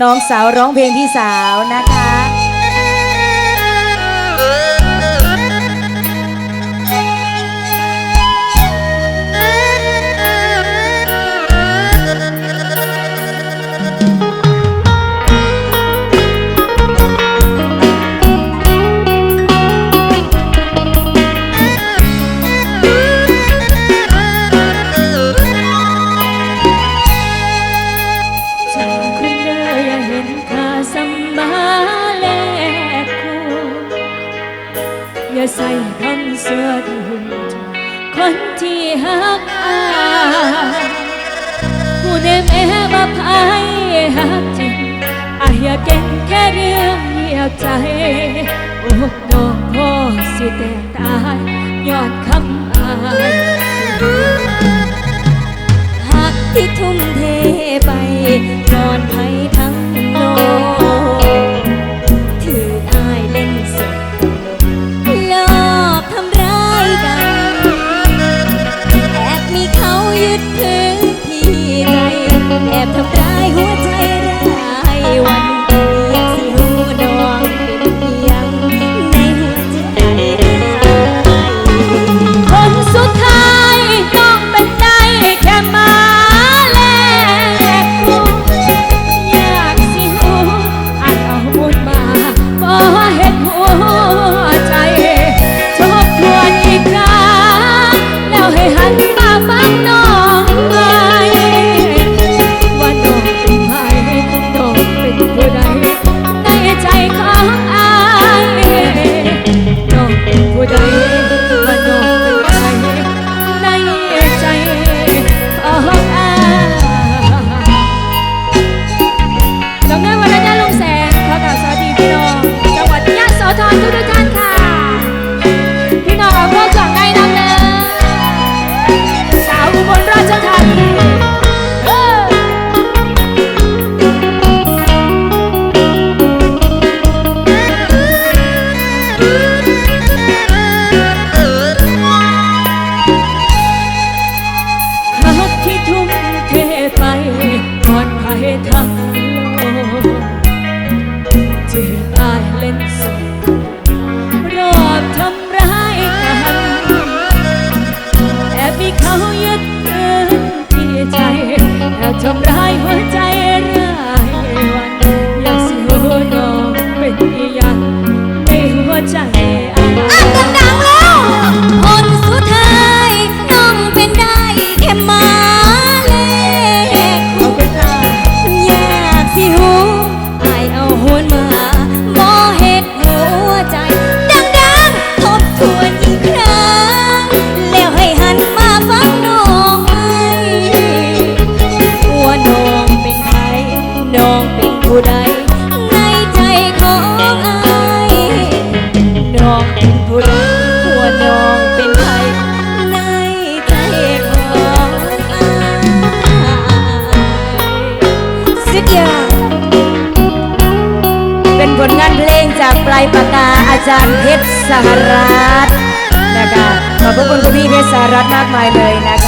น้องสาวร้องเพลงพี่สาวนะคะ อย่าใส่คำเสื้อดูคนที่หักอายผู้เน่แม้มาพายหักจริงอายอย่าเก่งแค่เรื่องเหยียบใจโอ้น้องพ่อสิแต่ตายยอดคำอาย บทำร้ายหัวใจรายวัน อนภัยทั้งโลกเจอตายเล่นสนรอบทำร้ายกันแอบมีเขายึดเกินที่ใจแอบทำ องเป็นผู้ใดว่าน้องเป็นไทยในใจของอายสุดยอดเป็นผลงานเพลงจากปลายปากกาอาจารย์เพชรสหรัฐนะคะขอบพระคุณคุณพี่เพชรสหรัฐมากมายเลยนะคะ